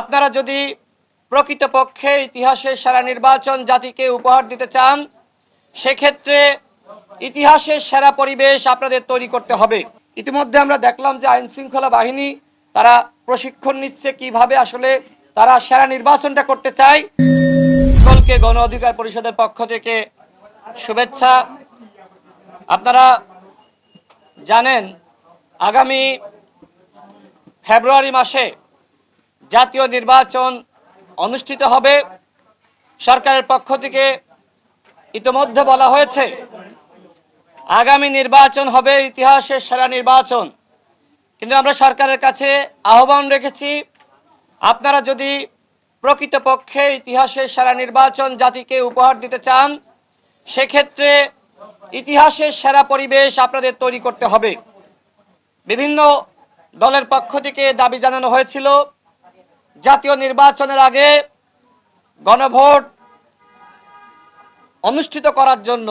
আপনারা যদি প্রকৃতপক্ষে ইতিহাসের সেরা নির্বাচন জাতিকে উপহার দিতে চান, সেক্ষেত্রে ইতিহাসের সেরা পরিবেশ আপনাদের তৈরি করতে হবে। ইতিমধ্যে আমরা দেখলাম যে আইন শৃঙ্খলা বাহিনী, তারা প্রশিক্ষণ নিচ্ছে কীভাবে আসলে তারা সেরা নির্বাচনটা করতে চায়। সকলকে গণ অধিকার পরিষদের পক্ষ থেকে শুভেচ্ছা। আপনারা জানেন, আগামী ফেব্রুয়ারি মাসে জাতীয় নির্বাচন অনুষ্ঠিত হবে। সরকারের পক্ষ থেকে ইতোমধ্যে বলা হয়েছে, আগামী নির্বাচন হবে ইতিহাসের সেরা নির্বাচন। কিন্তু আমরা সরকারের কাছে আহ্বান রেখেছি, আপনারা যদি প্রকৃতপক্ষে ইতিহাসের সেরা নির্বাচন জাতিকে উপহার দিতে চান, সেক্ষেত্রে ইতিহাসের সেরা পরিবেশ আপনাদের তৈরি করতে হবে। বিভিন্ন দলের পক্ষ থেকে দাবি জানানো হয়েছিল জাতীয় নির্বাচনের আগে গণভোট অনুষ্ঠিত করার জন্য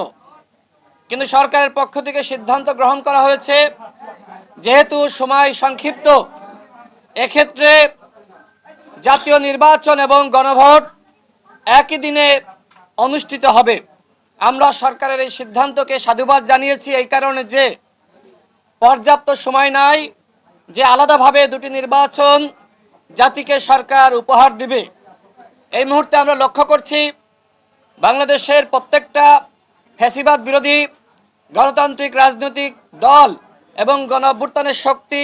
কিন্তু সরকারের পক্ষ থেকে সিদ্ধান্ত গ্রহণ করা হয়েছে। যেহেতু সময় সংক্ষিপ্ত, এক্ষেত্রে জাতীয় নির্বাচন এবং গণভোট একই দিনে অনুষ্ঠিত হবে। আমরা সরকারের এই সিদ্ধান্তকে সাধুবাদ জানিয়েছি এই কারণে যে পর্যাপ্ত সময় নাই, যে আলাদাভাবে দুটি নির্বাচন জাতিকে সরকার উপহার দিবে। এই মুহূর্তে আমরা লক্ষ্য করছি, বাংলাদেশের প্রত্যেকটা ফ্যাসিবাদ বিরোধী গণতান্ত্রিক রাজনৈতিক দল এবং গণ শক্তি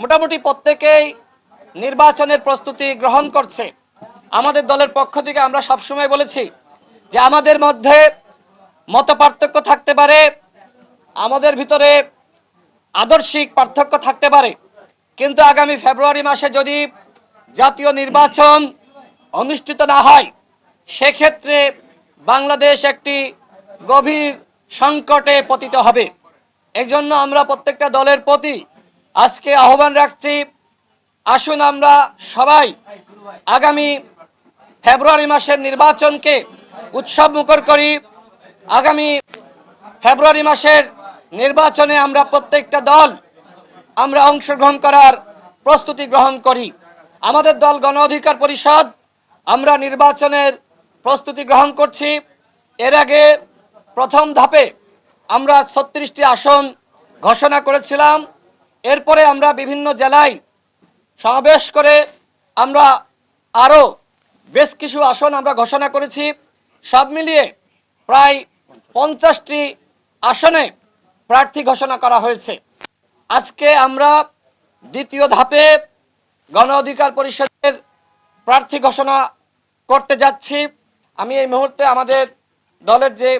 মোটামুটি প্রত্যেকেই নির্বাচনের প্রস্তুতি গ্রহণ করছে। আমাদের দলের পক্ষ থেকে আমরা সবসময় বলেছি যে আমাদের মধ্যে মত পার্থক্য থাকতে পারে, আমাদের ভিতরে আদর্শিক পার্থক্য থাকতে পারে। কিন্তু আগামী ফেব্রুয়ারি মাসে যদি জাতীয় নির্বাচন অনুষ্ঠিত না হয়, সেক্ষেত্রে বাংলাদেশ একটি গভীর সংকটে পতিত হবে। এজন্য আমরা প্রত্যেকটা দলের প্রতি আজকে আহ্বান রাখছি, আসুন আমরা সবাই আগামী ফেব্রুয়ারি মাসের নির্বাচনকে উৎসব মুখর করি। আগামী ফেব্রুয়ারি মাসের নির্বাচনে আমরা প্রত্যেকটা দল আমরা অংশগ্রহণ করার প্রস্তুতি গ্রহণ করি। আমাদের দল গণ অধিকার পরিষদ, আমরা নির্বাচনের প্রস্তুতি গ্রহণ করছি। এর আগে প্রথম ধাপে আমরা ছত্রিশটি আসন ঘোষণা করেছিলাম। এরপরে আমরা বিভিন্ন জেলায় সমাবেশ করে আমরা আরও বেশ কিছু আসন আমরা ঘোষণা করেছি। সব মিলিয়ে প্রায় পঞ্চাশটি আসনে প্রার্থী ঘোষণা করা হয়েছে। আজকে আমরা দ্বিতীয় ধাপে গণ অধিকার পরিষদের প্রার্থী ঘোষণা করতে যাচ্ছি। আমি এই মুহূর্তে আমাদের দলের যে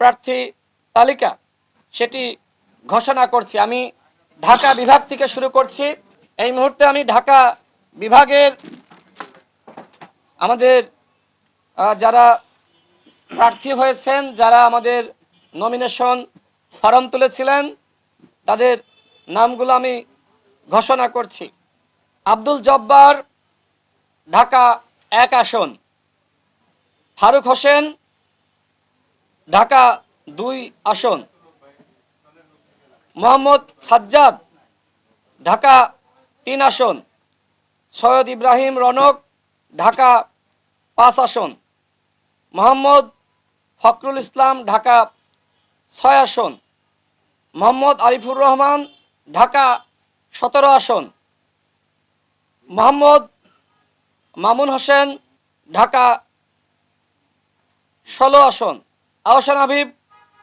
প্রার্থী তালিকা, সেটি ঘোষণা করছি। আমি ঢাকা বিভাগ থেকে শুরু করছি। এই মুহূর্তে আমি ঢাকা বিভাগের আমাদের যারা প্রার্থী হয়েছেন, যারা আমাদের নমিনেশন ফর্ম তুলেছিলেন, তাদের নামগুলো আমি ঘোষণা করছি। আব্দুল জব্বার ঢাকা এক আসন, ফারুক হোসেন ঢাকা দুই আসন, মোহাম্মদ সাজ্জাদ ঢাকা তিন আসন, সৈয়দ ইব্রাহিম রনক ঢাকা পাঁচ আসন, মোহাম্মদ ফখরুল ইসলাম ঢাকা ছয় আসন, মোহাম্মদ আরিফুর রহমান ঢাকা সতেরো আসন, মোহাম্মদ মামুন হোসেন, ঢাকা ষোলো আসন, আহসান হাবিব,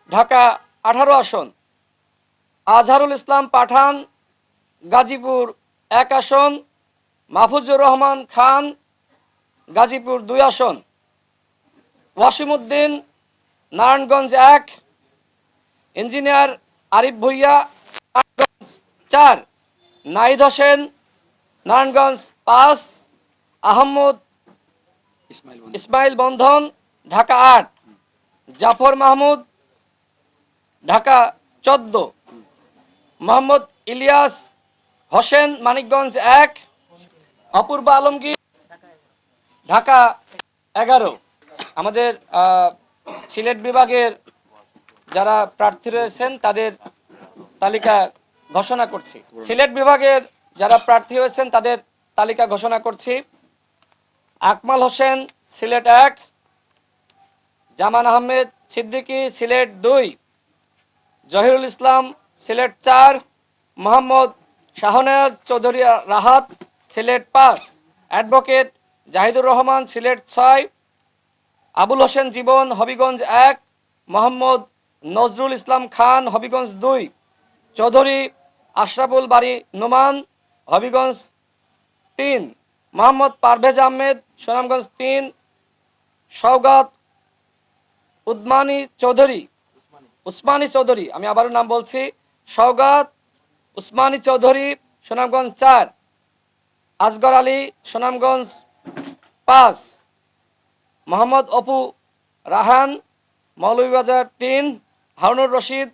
ঢাকা আঠারো আসন, আজহারুল ইসলাম পাঠান, গাজীপুর এক আসন, মাহফুজুর রহমান খান, গাজীপুর দুই আসন ওয়াসিমউদ্দিন নারায়ণগঞ্জ এক, ইঞ্জিনিয়ার আরিফ ভুইয়া চার নাইদ হোসেন নারায়ণগঞ্জ পাঁচ আহমদ ইসমাইল বন্ধন। ঢাকা আট জাফর মাহমুদ ঢাকা চোদ্দ মোহাম্মদ ইলিয়াস হোসেন মানিকগঞ্জ এক অপূর্ব আলমগীর ঢাকা এগারো। আমাদের সিলেট বিভাগের যারা প্রার্থী রয়েছেন তাদের তালিকা ঘোষণা করছি। সিলেট বিভাগের যারা প্রার্থী হয়েছেন, তাদের তালিকা ঘোষণা করছি। আকমাল হোসেন, সিলেট এক। জামান আহমেদ, সিদ্দিকী, সিলেট দুই। জহিরুল ইসলাম, সিলেট চার। মোহাম্মদ শাহনাজ চৌধুরী রাহাত, সিলেট পাঁচ। অ্যাডভোকেট জাহিদুর রহমান, সিলেট ছয়। আবুল হোসেন জীবন, হবিগঞ্জ এক। মোহাম্মদ নজরুল ইসলাম খান, হবিগঞ্জ দুই। চৌধুরী আশরাফুল বাড়ি নোমান, হবিগঞ্জ তিন, মোহাম্মদ পারভেজ আহমেদ সুনামগঞ্জ তিন সৌগাত উদমানী চৌধুরী, উসমানী চৌধুরী, আমি আবারও নাম বলছি সৌগাত উসমানী চৌধুরী সুনামগঞ্জ চার আসগর আলী সুনামগঞ্জ পাঁচ, মোহাম্মদ অপু রাহান, মৌলভীবাজার তিন, হারুনুর রশিদ,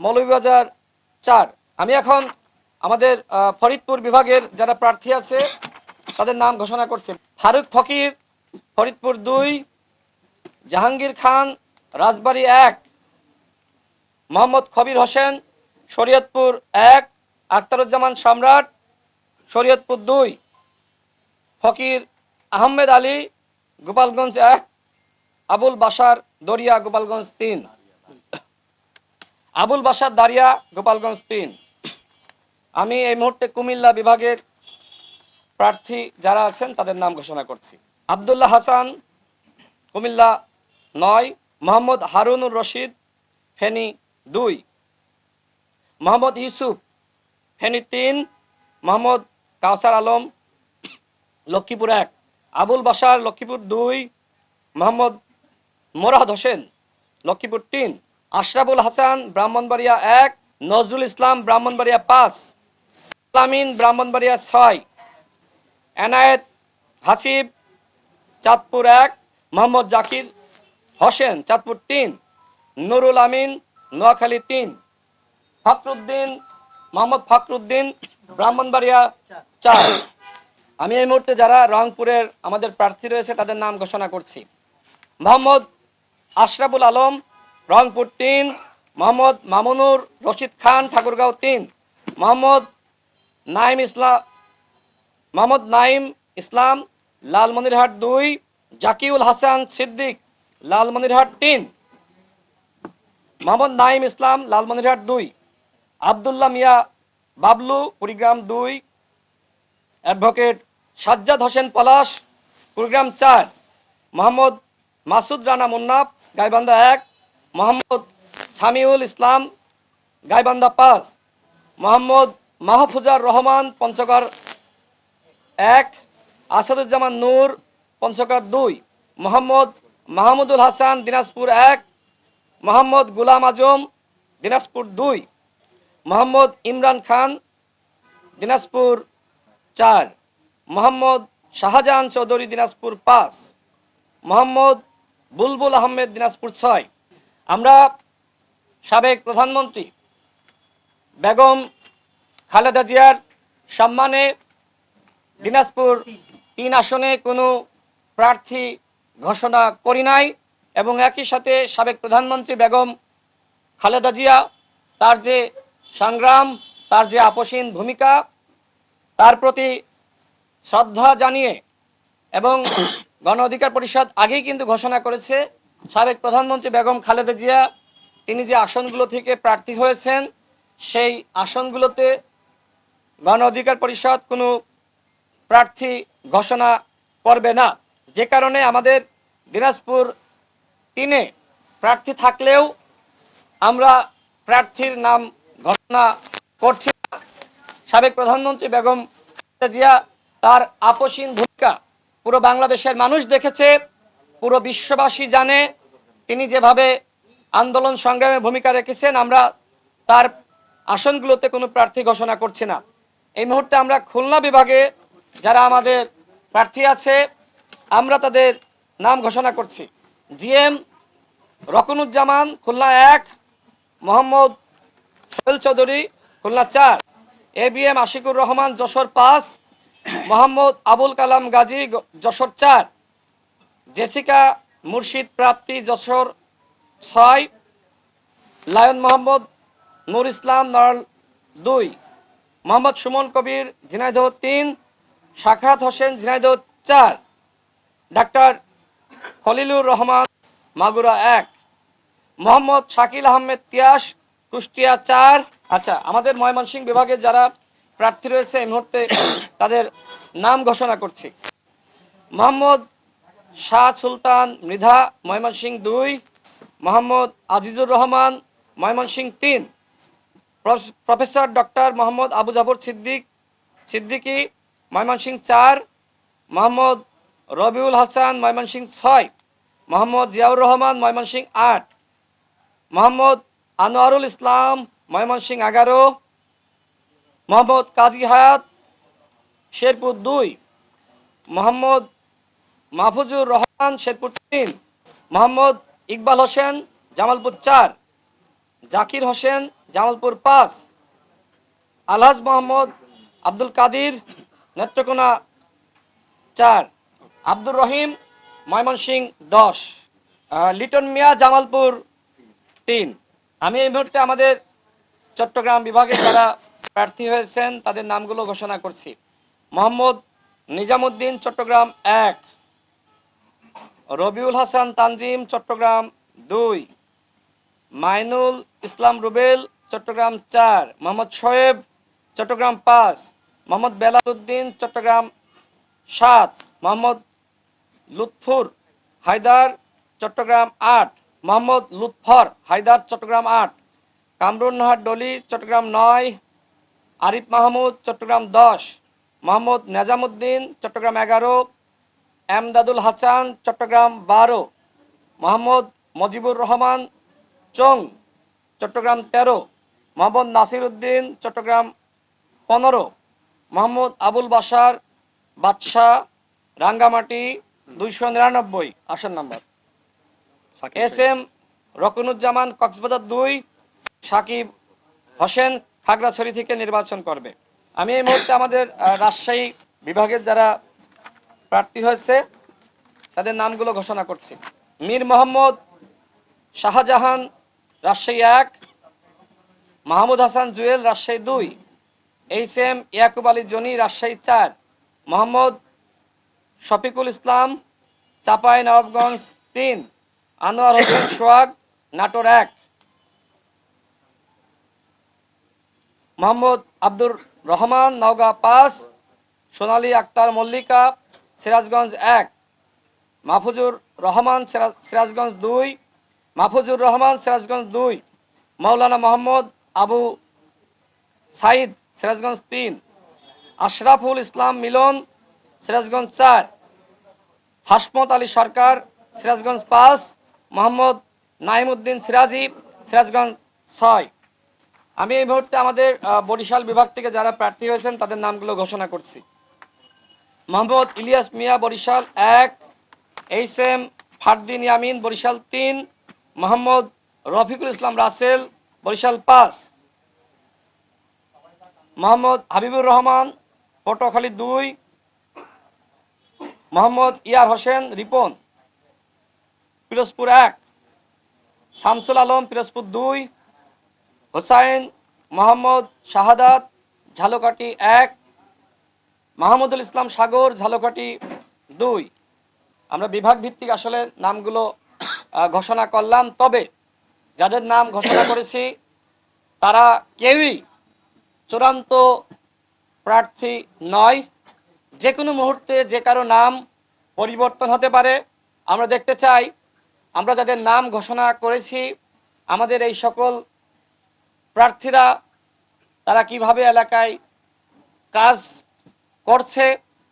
মৌলভীবাজার চার, আমি এখন আমাদের ফরিদপুর বিভাগের যারা প্রার্থী আছে, তাদের নাম ঘোষণা করছে। ফারুক ফকির, ফরিদপুর দুই, জাহাঙ্গীর খান, রাজবাড়ী এক, মোহাম্মদ খবির হোসেন, শরীয়তপুর এক, আখতারুজ্জামান সম্রাট, শরীয়তপুর দুই, ফকির আহমেদ আলী, গোপালগঞ্জ এক, আবুল বাসার দরিয়া গোপালগঞ্জ তিন। আবুল বাসার দারিয়া, গোপালগঞ্জ তিন। আমি এই মুহূর্তে কুমিল্লা বিভাগের প্রার্থী যারা আছেন, তাদের নাম ঘোষণা করছি। আবদুল্লাহ হাসান, কুমিল্লা নয়। মোহাম্মদ হারুনুর রশিদ, ফেনী দুই। মোহাম্মদ ইউসুফ, ফেনী তিন। মোহাম্মদ কাউসার আলম, লক্ষ্মীপুর এক। আবুল বাসার লক্ষ্মীপুর দুই। মোহাম্মদ মোরাদ হোসেন, লক্ষ্মীপুর তিন। আশরাফুল হাসান, ব্রাহ্মণবাড়িয়া এক, নজরুল ইসলাম, ব্রাহ্মণবাড়িয়া পাঁচ, আলামিন, ব্রাহ্মণবাড়িয়া ছয়, এনায়েত হাসিব, চাঁদপুর এক, মোহাম্মদ জাকির হোসেন, চাঁদপুর তিন, নুরুল আমিন, নোয়াখালী তিন, ফখরুদ্দিন, মোহাম্মদ ফখরুদ্দিন, ব্রাহ্মণবাড়িয়া চার। আমি এই মুহূর্তে যারা রংপুরের আমাদের প্রার্থী রয়েছে, তাদের নাম ঘোষণা করছি। মোহাম্মদ আশরাফুল আলম রংপুর তিন, মোহাম্মদ মামুনুর রশিদ খান ঠাকুরগাঁও তিন, মোহাম্মদ নাইম ইসলাম মোহাম্মদ নাইম ইসলাম লালমনিরহাট দুই, জাকিউল হাসান সিদ্দিক লালমনিরহাট তিন, মোহাম্মদ নাইম ইসলাম লালমনিরহাট দুই, আবদুল্লাহ মিয়া বাবলু কুড়িগ্রাম দুই, অ্যাডভোকেট সাজ্জাদ হোসেন পলাশ কুড়িগ্রাম চার, মোহাম্মদ মাসুদ রানা মুন্নাফ, গাইবান্ধা এক মোহাম্মদ সামিউল ইসলাম গাইবান্ধা পাঁচ, মোহাম্মদ মাহফুজার রহমান পঞ্চগড় এক, আসাদুজ্জামান নূর পঞ্চগড় দুই, মোহাম্মদ মাহমুদুল হাসান দিনাজপুর এক, মোহাম্মদ গুলাম আজম দিনাজপুর দুই, মোহাম্মদ ইমরান খান দিনাজপুর চার, মোহাম্মদ শাহজাহান চৌধুরী দিনাজপুর পাঁচ, মোহাম্মদ বুলবুল আহমেদ দিনাজপুর ছয় আমরা সাবেক প্রধানমন্ত্রী বেগম খালেদা জিয়ার সম্মানে দিনাজপুর তিন আসনে কোনো প্রার্থী ঘোষণা করি নাই এবং একই সাথে সাবেক প্রধানমন্ত্রী বেগম খালেদা জিয়া, তার যে সংগ্রাম, তার যে আপসীন ভূমিকা, তার প্রতি শ্রদ্ধা জানিয়ে এবং গণ অধিকার পরিষদ আগেই কিন্তু ঘোষণা করেছে সাবেক প্রধানমন্ত্রী বেগম খালেদা জিয়া, তিনি যে আসনগুলো থেকে প্রার্থী হয়েছেন, সেই আসনগুলোতে গণ অধিকার পরিষদ কোনো প্রার্থী ঘোষণা করবে না। যে কারণে আমাদের দিনাজপুর তিনে প্রার্থী থাকলেও আমরা প্রার্থীর নাম ঘোষণা করছি সাবেক প্রধানমন্ত্রী বেগম জিয়া তার আপসীন ভূমিকা পুরো বাংলাদেশের মানুষ দেখেছে। পুরো বিশ্ববাসী জানে, তিনি যেভাবে আন্দোলন সংগ্রামে ভূমিকা রেখেছেন, আমরা তার আসনগুলোতে কোনো প্রার্থী ঘোষণা করছি না। এই মুহূর্তে আমরা খুলনা বিভাগে যারা আমাদের প্রার্থী আছে, আমরা তাদের নাম ঘোষণা করছি। জিএম রকনুজ্জামান, খুলনা এক, মোহাম্মদ সোহেল চৌধুরী, খুলনা চার, A B M Ashikur Rahman, Jessore পাঁচ, মোহাম্মদ আবুল কালাম গাজী যশোর চার জেসিকা মুর্শিদ প্রাপ্তি যশোর ছয়, লায়ন মোহাম্মদ নূর ইসলাম নড়াল দুই, মোহাম্মদ সুমন কবির ঝিনাইদহ তিন শাখাত হোসেন ঝিনাইদহ চার, ডাক্তার খলিলুর রহমান মাগুরা এক, মোহাম্মদ শাকিল আহমেদ তিয়াস কুষ্টিয়া চার। আচ্ছা আমাদের ময়মনসিংহ বিভাগের যারা প্রার্থী রয়েছে, এই মুহূর্তে তাদের নাম ঘোষণা করছি। মোহাম্মদ শাহ সুলতান মৃধা ময়মনসিংহ দুই, মোহাম্মদ আজিজুর রহমান ময়মনসিংহ তিন। Prof- professor doctor Mohammad Abu Jafar Siddique, Siddiqui Mymensingh চার, মোহাম্মদ রবিউল হাসান ময়মনসিংহ ছয়, মোহাম্মদ জিয়াউর রহমান ময়মনসিংহ আট, মোহাম্মদ আনোয়ারুল ইসলাম ময়মনসিংহ এগারো, মোহাম্মদ কাজী হায়াত শেরপুর দুই, মোহাম্মদ মাহফুজুর রহমান শেরপুর তিন, মোহাম্মদ ইকবাল হোসেন জামালপুর চার, জাকির হোসেন জামালপুর পাঁচ, আলহাজ মোহাম্মদ আব্দুল কাদির নেত্রকোনা চার, আব্দুর রহিম ময়মনসিংহ দশ লিটন মিয়া জামালপুর তিন। আমি এই মুহূর্তে আমাদের চট্টগ্রাম বিভাগে যারা প্রার্থী হয়েছেন, তাদের নামগুলো ঘোষণা করছি। মোহাম্মদ নিজামুদ্দিন চট্টগ্রাম এক রবিউল হাসান তানজিম, চট্টগ্রাম দুই। মাইনুল ইসলাম রুবেল, চট্টগ্রাম চার। মোহাম্মদ শোয়েব, চট্টগ্রাম পাঁচ। মোহাম্মদ বেলাল উদ্দিন চট্টগ্রাম সাত। মোহাম্মদ লুৎফুর হায়দার, চট্টগ্রাম আট। মোহাম্মদ লুৎফর হায়দার, চট্টগ্রাম আট। কামরুন নাহার ডলি, চট্টগ্রাম নয়। আরিফ মাহমুদ, চট্টগ্রাম দশ। মোহাম্মদ নেজামুদ্দিন, চট্টগ্রাম এগারো। এমদাদুল হাসান চট্টগ্রাম বারো মোহাম্মদ মজিবুর রহমান চং চট্টগ্রাম তেরো মোহাম্মদ নাসির উদ্দিন চট্টগ্রাম পনেরো মোহাম্মদ আবুল বাসার বাদশাহ রাঙ্গামাটি দুইশো নিরানব্বই আসন number. S M Roknuzzaman Cox's Bazar দুই সাকিব হোসেন খাগড়াছড়ি থেকে নির্বাচন করবে। আমি এই মুহূর্তে আমাদের রাজশাহী বিভাগের যারা প্রার্থী হয়েছে, তাদের নামগুলো ঘোষণা করছি। মীর মোহাম্মদ শাহজাহান রাজশাহী এক, মাহমুদ হাসান জুয়েল রাজশাহী দুই, এইচ এম ইয়াকুব আলী জনি রাজশাহী চার, মোহাম্মদ শফিকুল ইসলাম চাপাই নবাবগঞ্জ তিন, আনোয়ার হোসেন সোহাগ নাটোর এক, মোহাম্মদ আব্দুর রহমান নওগাঁ পাঁচ, সোনালী আক্তার মল্লিকা সিরাজগঞ্জ এক, মাহফুজুর রহমান সিরাজগঞ্জ দুই, মাহফুজুর রহমান সিরাজগঞ্জ দুই মৌলানা মোহাম্মদ আবু সাইদ সিরাজগঞ্জ তিন, আশরাফুল ইসলাম মিলন সিরাজগঞ্জ চার, হাসমত আলী সরকার সিরাজগঞ্জ পাঁচ, মোহাম্মদ নাইমুদ্দিন সিরাজি সিরাজগঞ্জ ছয়। আমি এই মুহূর্তে আমাদের বরিশাল বিভাগ থেকে যারা প্রার্থী হয়েছেন তাদের নামগুলো ঘোষণা করছি। মোহাম্মদ ইলিয়াস মিয়া বরিশাল এক এইচ এম ফারদিন ইয়ামিন বরিশাল তিন মোহাম্মদ রফিকুল ইসলাম রাসেল বরিশাল পাঁচ। মোহাম্মদ হাবিবুর রহমান পটুয়াখালী দুই। মোহাম্মদ ইয়ার হোসেন রিপন পিরোজপুর এক। শামসুল আলম পিরোজপুর দুই। হোসাইন মোহাম্মদ শাহাদাত ঝালকাঠি এক। মাহমুদুল ইসলাম সাগর ঝালকাটি দুই। আমরা বিভাগ ভিত্তিক আসলে নামগুলো ঘোষণা করলাম। তবে যাদের নাম ঘোষণা করেছি, তারা কেউই চূড়ান্ত প্রার্থী নয়। যে কোনো মুহূর্তে যে কারও নাম পরিবর্তন হতে পারে। আমরা দেখতে চাই, আমরা যাদের নাম ঘোষণা করেছি, আমাদের এই সকল প্রার্থীরা, তারা কীভাবে এলাকায় কাজ করছে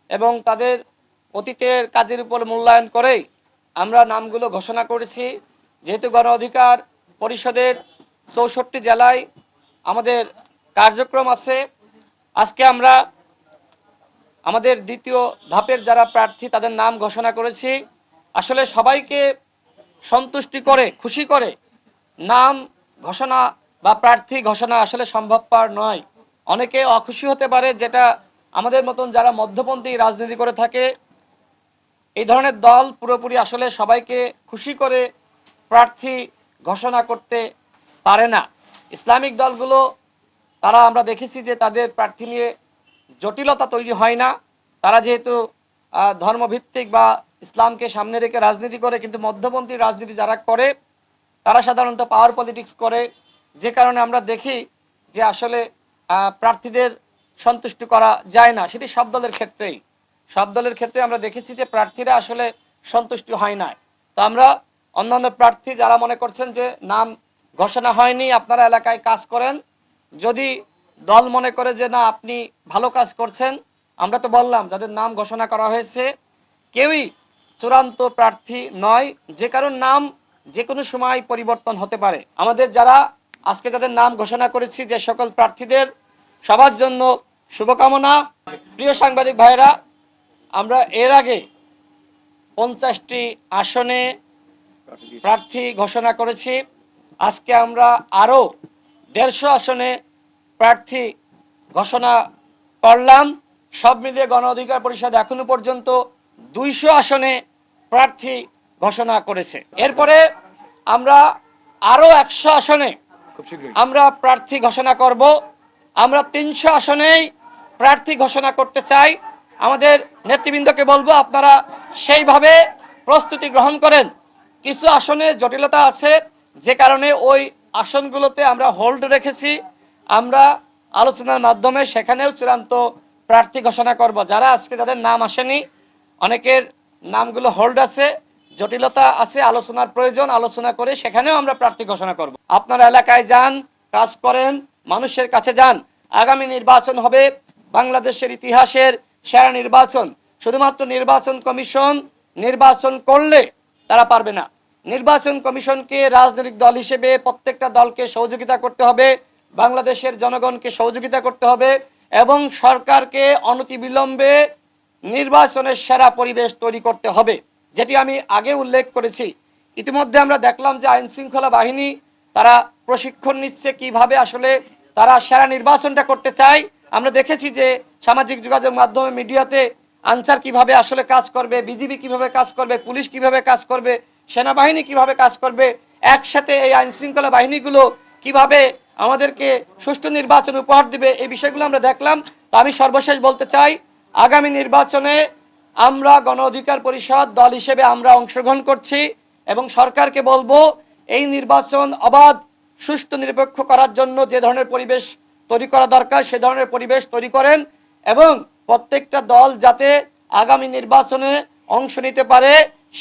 এবং তাদের অতীতের কাজের উপর মূল্যায়ন করেই আমরা নামগুলো ঘোষণা করেছি। যেহেতু গণ অধিকার পরিষদের চৌষট্টি জেলায় আমাদের কার্যক্রম আছে, আজকে আমরা আমাদের দ্বিতীয় ধাপের যারা প্রার্থী তাদের নাম ঘোষণা করেছি। আসলে সবাইকে সন্তুষ্টি করে, খুশি করে নাম ঘোষণা বা প্রার্থী ঘোষণা আসলে সম্ভবপর নয়। অনেকে অখুশি হতে পারে যেটা আমাদের মতন যারা মধ্যপন্থী রাজনীতি করে থাকে, এই ধরনের দল পুরোপুরি আসলে সবাইকে খুশি করে প্রার্থী ঘোষণা করতে পারে না। ইসলামিক দলগুলো, তারা আমরা দেখেছি যে তাদের প্রার্থী নিয়ে জটিলতা তৈরি হয় না। তারা যেহেতু ধর্মভিত্তিক বা ইসলামকে সামনে রেখে রাজনীতি করে, কিন্তু মধ্যপন্থী রাজনীতি যারা করে, তারা সাধারণত পাওয়ার পলিটিক্স করে। যে কারণে আমরা দেখি যে আসলে প্রার্থীদের সন্তুষ্ট করা যায় না। সেটি সব দলের ক্ষেত্রেই। সব দলের ক্ষেত্রে আমরা দেখেছি যে প্রার্থীরা আসলে সন্তুষ্ট হয় না। তো আমরা অন্যান্য প্রার্থী যারা মনে করছেন যে নাম ঘোষণা হয়নি, আপনারা এলাকায় কাজ করেন। যদি দল মনে করে যে না, আপনি ভালো কাজ করছেন, আমরা তো বললাম যাদের নাম ঘোষণা করা হয়েছে, কেউই চূড়ান্ত প্রার্থী নয়। যে কারোর নাম যে কোনো সময় পরিবর্তন হতে পারে। আমাদের যারা আজকে যাদের নাম ঘোষণা করেছি, যে সকল প্রার্থীদের সবার জন্য শুভকামনা। প্রিয় সাংবাদিক ভাইরা আমরা এর আগে পঞ্চাশটি আসনে প্রার্থী ঘোষণা করেছি। আজকে আমরা আরও দেড়শো আসনে প্রার্থী ঘোষণা করলাম। সব মিলিয়ে গণ অধিকার পরিষদ এখনও পর্যন্ত দুইশো আসনে প্রার্থী ঘোষণা করেছে। এরপরে আমরা আরও একশো আসনে আমরা প্রার্থী ঘোষণা করব। আমরা তিনশো আসনেই প্রার্থী ঘোষণা করতে চাই। আমাদের নেতৃবৃন্দকে বলব, আপনারা সেইভাবে প্রস্তুতি গ্রহণ করেন। কিছু আসনে জটিলতা আছে, যে কারণে ওই আসনগুলোতে আমরা হোল্ড রেখেছি। আমরা আলোচনার মাধ্যমে সেখানেও চূড়ান্ত প্রার্থী ঘোষণা করব। যারা আজকে যাদের নাম আসেনি, অনেকের নামগুলো হোল্ড আছে, জটিলতা আছে, আলোচনার প্রয়োজন, আলোচনা করে সেখানেও আমরা প্রার্থী ঘোষণা করব। আপনারা এলাকায় যান, কাজ করেন মানুষের কাছে যান। আগামী নির্বাচন হবে বাংলাদেশের ইতিহাসের সেরা নির্বাচন। শুধুমাত্র নির্বাচন কমিশন নির্বাচন করলে তারা পারবে না। নির্বাচন কমিশনকে রাজনৈতিক দল হিসেবে প্রত্যেকটা দলকে সহযোগিতা করতে হবে, বাংলাদেশের জনগণকে সহযোগিতা করতে হবে এবং সরকারকে অনতিবিলম্বে নির্বাচনের সেরা পরিবেশ তৈরি করতে হবে, যেটি আমি আগে উল্লেখ করেছি। ইতিমধ্যে আমরা দেখলাম যে আইনশৃঙ্খলা বাহিনী তারা প্রশিক্ষণ নিচ্ছে কীভাবে আসলে তারা সেরা নির্বাচনটা করতে চায়। আমরা দেখেছি যে সামাজিক যোগাযোগ মাধ্যমে মিডিয়াতে আনসার কীভাবে আসলে কাজ করবে, বিজিবি কীভাবে কাজ করবে, পুলিশ কীভাবে কাজ করবে, সেনাবাহিনী কীভাবে কাজ করবে, একসাথে এই আইন শৃঙ্খলা বাহিনীগুলো কীভাবে আমাদেরকে সুষ্ঠু নির্বাচন উপহার দিবে, এই বিষয়গুলো আমরা দেখলাম। তো আমি সর্বশেষ বলতে চাই, আগামী নির্বাচনে আমরা গণ অধিকার পরিষদ দল হিসেবে আমরা অংশগ্রহণ করছি এবং সরকারকে বলব এই নির্বাচন অবাধ, সুষ্ঠু নিরপেক্ষ করার জন্য যে ধরনের পরিবেশ তৈরি করা দরকার, সে ধরনের পরিবেশ তৈরি করেন এবং প্রত্যেকটা দল যাতে আগামী নির্বাচনে অংশ নিতে পারে,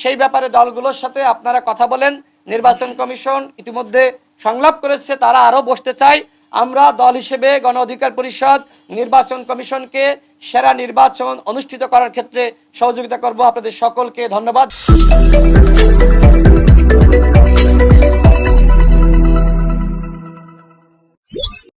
সেই ব্যাপারে দলগুলোর সাথে আপনারা কথা বলেন। নির্বাচন কমিশন ইতিমধ্যে সংলাপ করেছে, তারা আরও বসতে চায়। আমরা দল হিসেবে গণ অধিকার পরিষদ, নির্বাচন কমিশনকে সেরা নির্বাচন অনুষ্ঠিত করার ক্ষেত্রে সহযোগিতা করব। আপনাদের সকলকে ধন্যবাদ। Yeah.